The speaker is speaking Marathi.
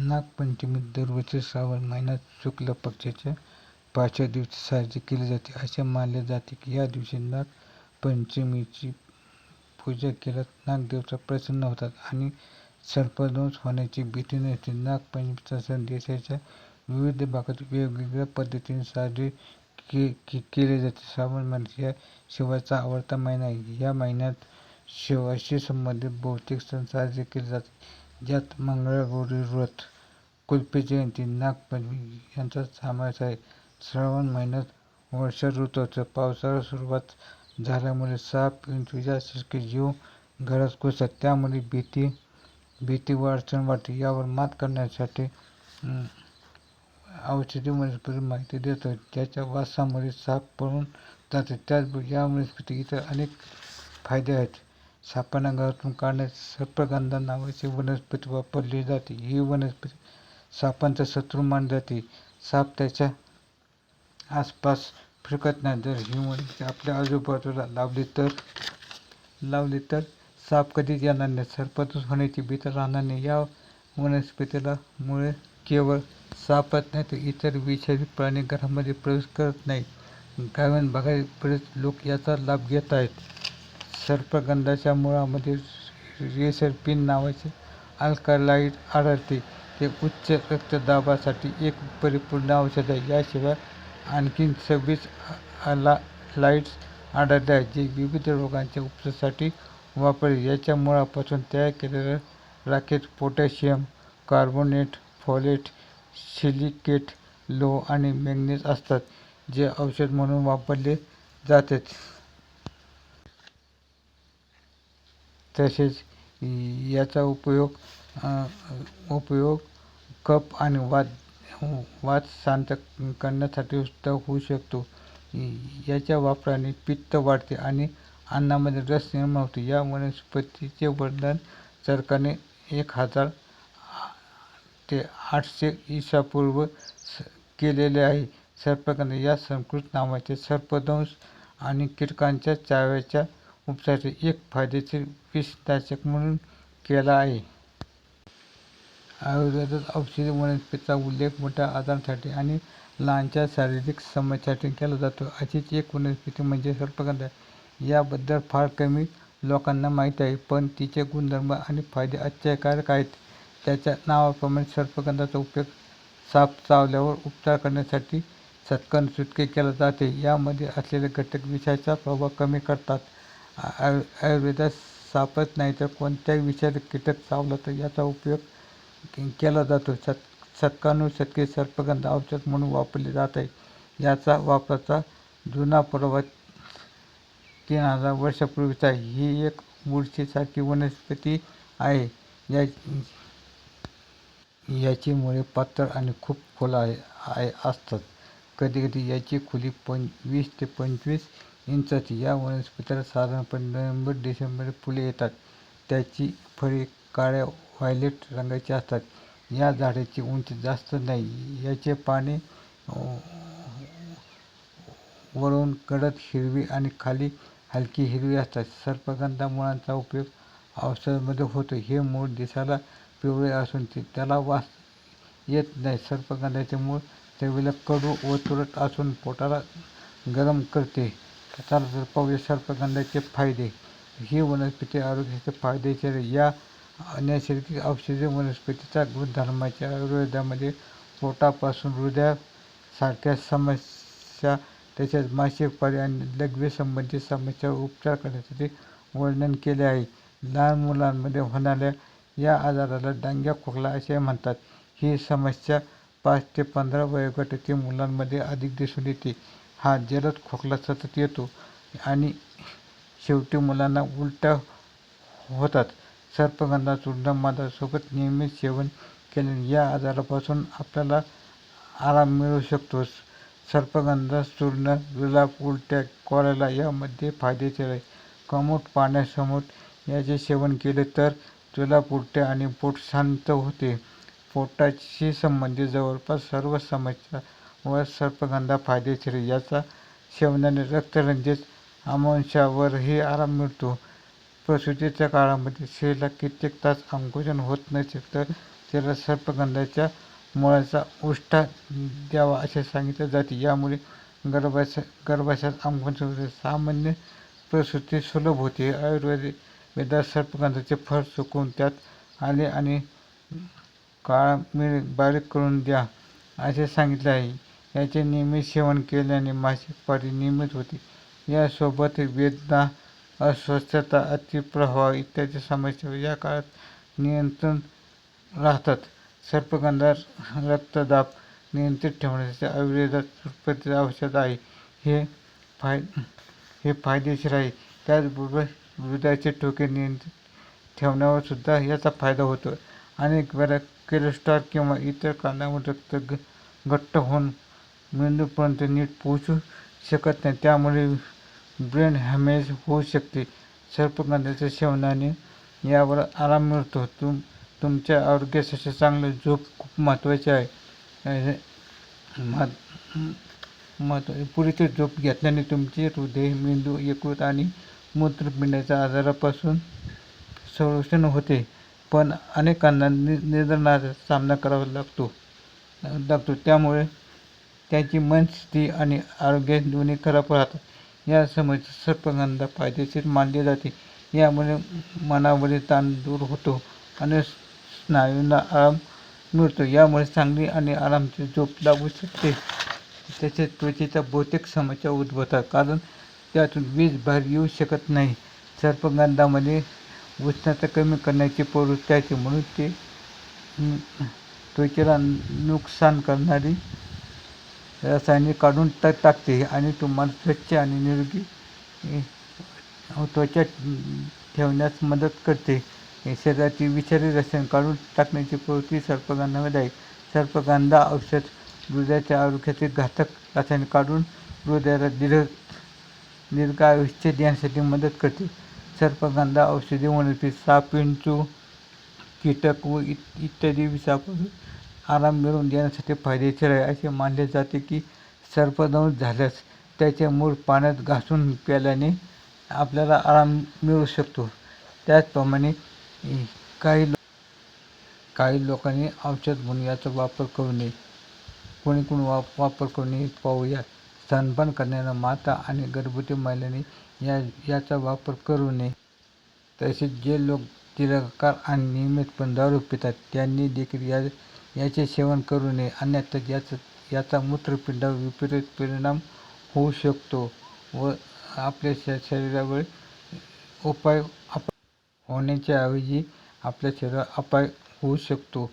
नागपंचमी दरवर्षी श्रावण महिन्यात शुक्ल पक्षाच्या पाचव्या दिवशी साजरी केली जाते. असे मानले जाते की या दिवशी नागपंचमीची पूजा केल्यास नागदेवता प्रसन्न होतात आणि सर्पदंश होण्याची भीती नसते. नागपंचमीचा सण देशाच्या विविध भागात वेगवेगळ्या पद्धतीने साजरे केले जाते. श्रावण महिना हा शिवाचा आवडता महिना आहे. या महिन्यात शिवाशी संबंधित बहुतेक सण साजरे केले जातात, ज्यात मंगळागौरी व्रत, कुलपी जयंती, नागपंचमी यांचा समावेश आहे. श्रावण महिन्यात वर्षा ऋतूचं पावसाला सुरुवात झाल्यामुळे साप, विंचू जीव घरात घुसतात. त्यामुळे भीती व अडचण वाटते. यावर मात करण्यासाठी औषधी वनस्पती माहिती देतो, ज्याच्या वासामुळे साप पळून जातात. त्याचबरोबर या वनस्पती इतर अनेक फायदे आहेत. सापांना घरातून सर्पगंधा नावाची वनस्पती वापरली जाते. ही वनस्पती सापांचा शत्रू मानली जाते. साप त्याच्या आसपास फिरकत नाही. जर ही वनस्पती आपल्या आजूबाजूला लावली तर लावली तर साप कधीच येणार नाही, सर्पातून होण्याची भीती राहणार नाही. या वनस्पतीला मुळे केवळ सापच नाही तर इतर विषारी प्राणी घरामध्ये प्रवेश करत नाही ग्रामीण भागातील बरेच लोक याचा लाभ घेत आहेत. सर्पगंधाच्या मुळामध्ये रेसरपिन नावाचे अल्कलॉइड आढळते. ते उच्च रक्तदाबासाठी एक परिपूर्ण औषध आहे. याशिवाय आणखीन सव्वीस अल्कलॉइड्स आढळले आहेत, जे विविध रोगांच्या उपचारासाठी वापरले याच्या मुळापासून तयार केलेल्या राखेत पोटॅशियम कार्बोनेट, फॉलेट सिलिकेट, लोह आणि मॅग्नेज असतात, जे औषध म्हणून वापरले जातात. तसेच याचा उपयोग उपयोग कप आणि वात शांत करण्यासाठी सुद्धा होऊ शकतो. याच्या वापराने पित्त वाढते आणि अन्नामध्ये रस निर्माण होते या वनस्पतीचे वर्णन चरकाने एक हजार ते आठशे ईसापूर्व स. केलेले आहे. सर्पगंधा या संस्कृत नावाचे सर्पदंश आणि कीटकांच्या चाव्याच्या उपचार एक फायदेशीर विषनाशक म्हणून केला आहे. आयुर्वेदात औषधी वनस्पतीचा उल्लेख मोठ्या आजारांसाठी आणि लहानच्या शारीरिक समस्यांसाठी केला जातो. अशीच एक वनस्पती म्हणजे सर्पगंधा. याबद्दल फार कमी लोकांना माहीत आहे. पण तिचे गुणधर्म आणि फायदे आश्चर्यकारक आहेत. त्याच्या नावाप्रमाणे सर्पगंधाचा उपयोग साप चावल्यावर उपचार करण्यासाठी चटकन सुटके केला जाते. यामध्ये असलेले घटक विषाचा प्रभाव कमी करतात. आयुर्वेदात सापच नाही तर कोणत्याही विषारी कीटक चावला तर याचा उपयोग केला जातो. शतकानुशतके सर्पगंध औषध म्हणून वापरले जात आहे. याचा वापराचा जुना पुरावा तीन हजार वर्षापूर्वीचा आहे. ही एक बुरशीसारखी वनस्पती आहे. याची मुळे पातळ आणि खूप खोल असतात. कधीकधी याची खोली वीस ते पंचवीस इंचाची या वनस्पतीला साधारणपणे नोव्हेंबर डिसेंबर फुले येतात. त्याची फळे काळ्या-व्हायलेट रंगाची असतात. या झाडाची उंची जास्त नाही. याचे पाने वरून गडद हिरवी आणि खाली हलकी हिरवी असतात. सर्पगंधा मुळांचा उपयोग औषधामध्ये होतो. हे मूळ दिसायला पिवळे असून ते त्याला वास येत नाही. सर्पगंधाचे मूळ चवीला कडू व तुरट असून पोटाला गरम करते. चला तर पाहूया सर्पगंधाचे फायदे. ही वनस्पती आरोग्याचे फायदेशीर या नैसर्गिक औषधी वनस्पतीच्या गुणधर्माच्या आयुर्वेदामध्ये पोटापासून हृदयासारख्या समस्या तसेच मासिक पाळी आणि लघवीसंबंधी समस्या उपचार करण्यासाठी वर्णन केले आहे. लहान मुलांमध्ये होणाऱ्या या आजाराला डांग्या खोकला असे म्हणतात. ही समस्या पाच ते पंधरा वयोगटातील मुलांमध्ये अधिक दिसून येते. हा जलद खोकला सतत येतो आणि शेवटी मुलांना उलट्या होतात. सर्पगंधा चूर्ण मधासोबत नियमित सेवन केल्याने या आजारापासून आपल्याला आराम मिळू शकतो. सर्पगंधा चूर्ण जुलाब, उलट्या, कोरायला यामध्ये फायदेशीर आहे. कमोट पाण्यासमोर याचे सेवन केले तर जुलाब, उलट्या आणि पोट शांत होते. पोटाशी संबंधित जवळपास सर्व समस्या व सर्पगंधा फायदेशीर याचा सेवनाने रक्तरंजित अमांशावरही आराम मिळतो. प्रसूतीच्या काळामध्ये स्त्रीला कित्येक तास अंकुजन होत नसेल तर तिला सर्पगंधाच्या मुळाचा उष्टा द्यावा असे सांगितले जाते. यामुळे गर्भाशय गर्भाशयात आकुंचन सामान्य प्रसूती सुलभ होते. आयुर्वेद वेदात सर्पगंधाचे फळ सुकवून त्यात आले आणि काळा मिळ बारीक करून द्या असे सांगितले आहे. याचे नियमित सेवन केल्याने मासिक पाळी नियमित होते. यासोबत वेदना अस्वस्थता अतिप्रवाह इत्यादी समस्या या काळात नियंत्रण राहतात. सर्पगंधा रक्तदाब नियंत्रित ठेवण्यासाठी आयुर्वेदात उत्पत्ती औषध आहे. हे फाय हे फायदेशीर आहे. त्याचबरोबर हृदयाचे ठोके नियंत्रित ठेवण्यावर सुद्धा याचा फायदा होतो. अनेक वेळा कोलेस्ट्रॉल किंवा इतर कारणामुळे रक्त घट्ट होऊन मेंदूपर्यंत नीट पोहोचू शकत नाही. त्यामुळे ब्रेन हॅमेज होऊ शकते. सर्पगंधाच्या सेवनाने यावर आराम मिळतो. तुम तुमच्या आरोग्यासाठी चांगलं झोप खूप महत्त्वाची आहे. महत्त्व पुरेशी झोप घेतल्याने तुमचे हृदय मेंदू यकृत आणि मूत्रपिंडाच्या आजारापासून संरक्षण होते. पण अनेकांना नि निधनाचा सामना करावा लागतो. लागतो. त्यामुळे त्यांची मनस्थिती आणि आरोग्य दोन्ही खराब राहतात. या समस्या सर्पगंधा फायदेशीर मानले जाते. यामुळे मनावरील ताण दूर होतो आणि स्नायूंना आराम मिळतो. यामुळे चांगली आणि आरामची झोप लागू शकते. तसेच त्वचेच्या बहुतेक समस्या उद्भवतात. कारण त्यातून वीज बाहेर येऊ शकत नाही. सर्पगंधामध्ये उष्णता कमी करण्याची प्रवृत्ती आहे. म्हणून ते त्वचेला नुकसान करणारी रसायने काढून टा टाकते आणि तुम्हाला स्वच्छ आणि निरोगी त्वचा ठेवण्यास मदत करते. शरीरातील विषारी रसायन काढून टाकण्याची प्रवृत्ती सर्पगंधामध्ये आहे. सर्पगंधा औषध हृदयाच्या आरोग्यातील घातक रसायन काढून हृदयाला दीर्घ दीर्घ आयुष्य देण्यासाठी मदत करते. सर्पगंधा औषधी वनस्पती साप विंचू कीटक व इत इत्यादी विषापासून आराम मिळवून देण्यासाठी फायदेशीर आहे असे मानले जाते की सर्पदंश झाल्यास त्याचे मूळ पाण्यात घासून प्यायल्याने आपल्याला आराम मिळू शकतो. त्याचप्रमाणे काही लो काही लोकांनी औषध म्हणून याचा वापर करू नये. कोणी कोणी वा वापर करू नये. पाहूया. स्तनपान करणाऱ्या माता आणि गर्भवती महिलांनी या याचा वापर करू नये. तसेच जे लोक दीर्घकाळ आणि नियमितपणे दारू पितात त्यांनी देखील या याचे सेवन करू नये. अन्यथा याचा याचा मूत्रपिंडावर विपरीत परिणाम होऊ शकतो व आपल्या श शरीरावर उपाय अप होण्याच्या ऐवजी आपल्या शरीरावर अपाय होऊ शकतो.